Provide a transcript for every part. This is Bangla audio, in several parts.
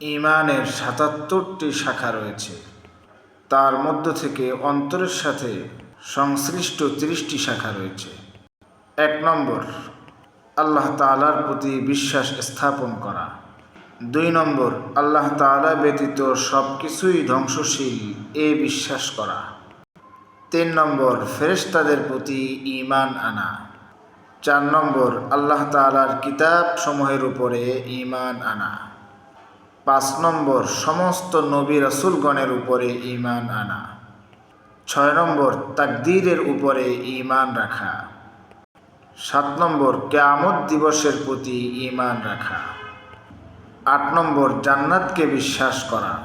ইমানের সাতাত্তরটি শাখা রয়েছে। তার মধ্য থেকে অন্তরের সাথে সংশ্লিষ্ট তিরিশটি শাখা রয়েছে। এক নম্বর, আল্লাহ তালার প্রতি বিশ্বাস স্থাপন করা। দুই নম্বর, আল্লাহ তালা ব্যতীত সব কিছুই ধ্বংসশীল, এ বিশ্বাস করা। তিন নম্বর, ফেরেশতাদের প্রতি ঈমান আনা। চার নম্বর, আল্লাহ তালার কিতাব সমূহের উপরে ঈমান আনা। পাঁচ নম্বর, সমস্ত নবী রসুলগণের উপরে ঈমান আনা। ছয় নম্বর, তাকদীরের উপরে ঈমান রাখা। সাত নম্বর, কেয়ামত দিবসের প্রতি ঈমান রাখা। আট নম্বর, জান্নাতকে বিশ্বাস করা।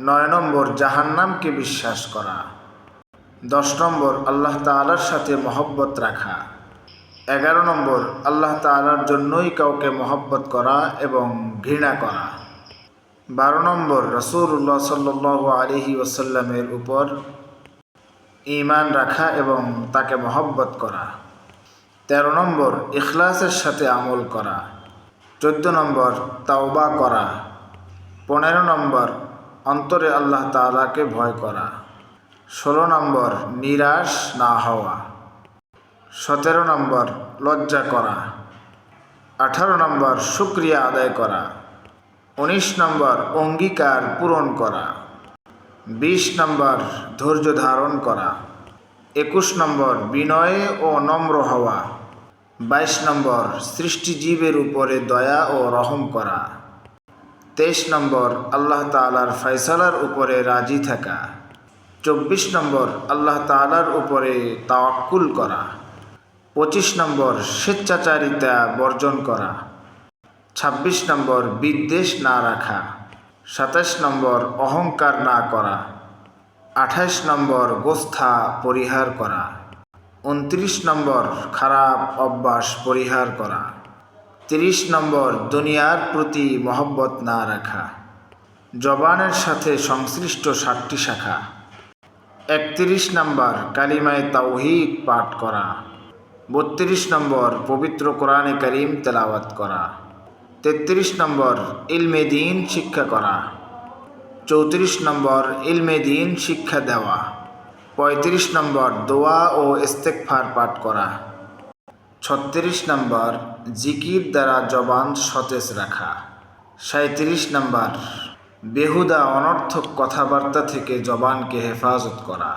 নয় নম্বর, জাহান্নামকে বিশ্বাস করা। দশ নম্বর, আল্লাহ তালার সাথে মহব্বত রাখা। এগারো নম্বর, আল্লাহ তালার জন্যই কাউকে মহব্বত করা এবং ঘৃণা করা। বারো নম্বর রসুল্লাহ সাল্লাহ আলহি ওসাল্লামের উপর ঈমান রাখা এবং তাকে মহব্বত করা। তেরো নম্বর, ইখলাসের সাথে আমল করা। চোদ্দ নম্বর, তাওবা করা। পনেরো নম্বর, অন্তরে আল্লাহ তালাকে ভয় করা। ষোলো নম্বর, নিরাশ না হওয়া। সতেরো নম্বর, লজ্জা করা। আঠারো নম্বর, শুক্রিয়া আদায় করা। উনিশ নম্বর অঙ্গীকার পূরণ করা। বিশ নম্বর ধৈর্য ধারণ করা। একুশ নম্বর বিনয়ে ও নম্র হওয়া। বাইশ নম্বর সৃষ্টিজীবের উপরে দয়া ও রহম করা। তেইশ নম্বর আল্লাহ তালার ফয়সালার উপরে রাজি থাকা। চব্বিশ নম্বর আল্লাহ তালার উপরে তাওয়াক্কুল করা। পঁচিশ নম্বর স্বেচ্ছাচারিতা বর্জন করা। ছাব্বিশ নম্বর বিদ্বেষ না রাখা, সাতাশ নম্বর অহংকার না করা আঠাইশ নম্বর গোস্থা পরিহার করা, উনত্রিশ নম্বর খারাপ অভ্যাস পরিহার করা, তিরিশ নম্বর দুনিয়ার প্রতি মহব্বত না রাখা, জবানের সাথে সংশ্লিষ্ট ষাটটি শাখা, একত্রিশ নম্বর কালিমায় তাওহিদ পাঠ করা, বত্রিশ নম্বর পবিত্র কোরআনে করিম তেলাওয়াত করা। তেত্রিশ নম্বর ইলমে দিন শিক্ষা করা। চৌত্রিশ নম্বর ইলমে দিন শিক্ষা দেওয়া। পঁয়ত্রিশ নম্বর দোয়া ও ইস্তেকফার পাঠ করা। ছত্রিশ নম্বর জিকির দ্বারা জবান সতেজ রাখা। সাঁত্রিশ নম্বর বেহুদা অনর্থক কথাবার্তা থেকে জবানকে হেফাজত করা।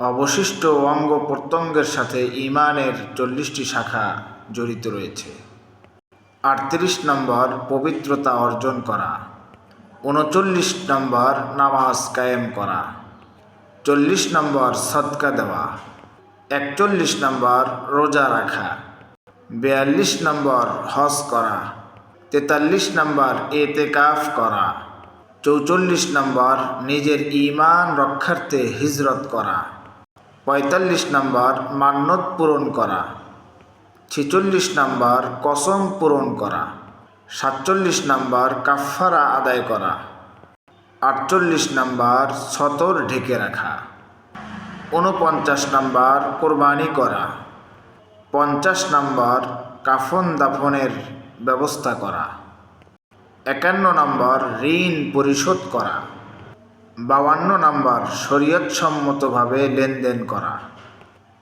অবশিষ্ট অঙ্গ প্রত্যঙ্গের সাথে ইমানের চল্লিশটি শাখা জড়িত রয়েছে। আটত্রিশ নম্বর পবিত্রতা অর্জন করা। উনচল্লিশ নম্বর নামাজ কায়েম করা। চল্লিশ নম্বর সদকা দেওয়া। একচল্লিশ নম্বর রোজা রাখা। বিয়াল্লিশ নম্বর হজ করা। তেতাল্লিশ নম্বর এতেকাফ করা। চৌচল্লিশ নম্বর নিজের ইমান রক্ষার্থে হিজরত করা। পঁয়তাল্লিশ নম্বর মান্যত পূরণ করা। ছেচল্লিশ নাম্বার কসম পূরণ করা, সাতচল্লিশ নাম্বার কাফারা আদায় করা, আটচল্লিশ নাম্বার ছতর ঢেকে রাখা উনপঞ্চাশ নাম্বার কোরবানি করা, পঞ্চাশ নাম্বার কাফন দাফনের ব্যবস্থা করা, একান্ন নাম্বার ঋণ পরিশোধ করা, বাউান্ন নাম্বার শরীয়তসম্মতভাবে লেনদেন করা,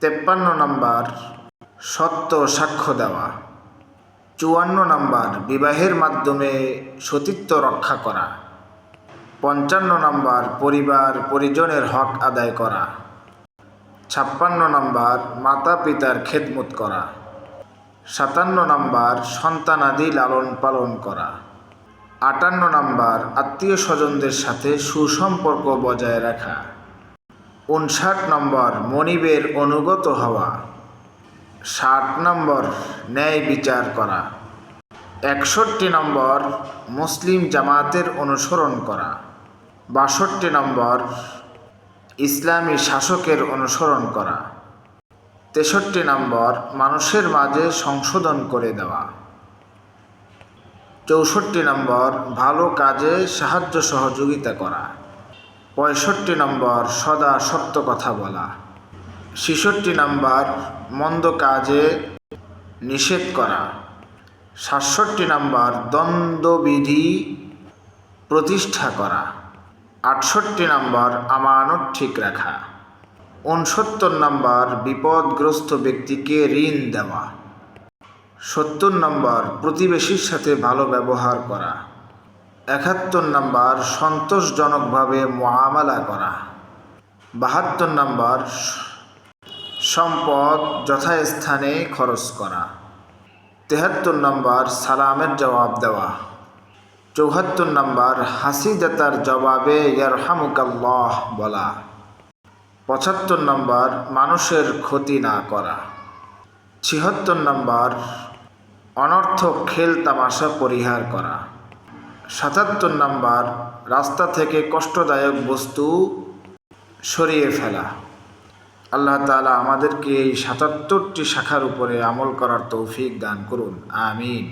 তেপ্পান্ন নম্বর সত্য সাক্ষ্য দেওয়া। চুয়ান্ন নম্বর, বিবাহের মাধ্যমে সতীত্ব রক্ষা করা। পঞ্চান্ন নম্বর, পরিবার, পরিজনের হক আদায় করা। ছাপ্পান্ন নম্বর মাতা পিতার খেদমত করা। সাতান্ন নম্বর সন্তানাদি লালন পালন করা। আটান্ন নম্বর আত্মীয় স্বজনদের সাথে সুসম্পর্ক বজায় রাখা। উনষাট নম্বর, মনিবের অনুগত হওয়া। ষাট নম্বর ন্যায় বিচার করা। একষট্টি নম্বর মুসলিম জামাতের অনুসরণ করা। বাষট্টি নম্বর ইসলামী শাসকের অনুসরণ করা। তেষট্টি নম্বর মানুষের মাঝে সংশোধন করে দেওয়া। চৌষট্টি নম্বর ভালো কাজে সাহায্য সহযোগিতা করা। পঁয়ষট্টি নম্বর সদা সত্য কথা বলা। ছেষট্টি নাম্বার মন্দ কাজে নিষেধ করা। সাতষট্টি নাম্বার দ্বন্দ্ববিধি প্রতিষ্ঠা করা। আটষট্টি নাম্বার আমানত ঠিক রাখা। উনসত্তর নাম্বার বিপদগ্রস্ত ব্যক্তিকে ঋণ দেওয়া। সত্তর নম্বর প্রতিবেশীর সাথে ভালো ব্যবহার করা। একাত্তর নম্বর সন্তোষজনকভাবে মহামালা করা। বাহাত্তর নম্বর সম্পদ যথাস্থানে খরচ করা। তেহাত্তর নম্বর সালামের জবাব দেওয়া। চৌহাত্তর নম্বর হাসিদাতার জবাবে ইয়ারহামুকাল্লাহ বলা। পঁচাত্তর নম্বর মানুষের ক্ষতি না করা। ছিহত্তর নম্বর অনর্থক খেল তামাশা পরিহার করা। সাতাত্তর নম্বর রাস্তা থেকে কষ্টদায়ক বস্তু সরিয়ে ফেলা। আল্লাহ তালা আমাদেরকে এই সাতাত্তরটি শাখার উপরে আমল করার তৌফিক দান করুন। আমিন।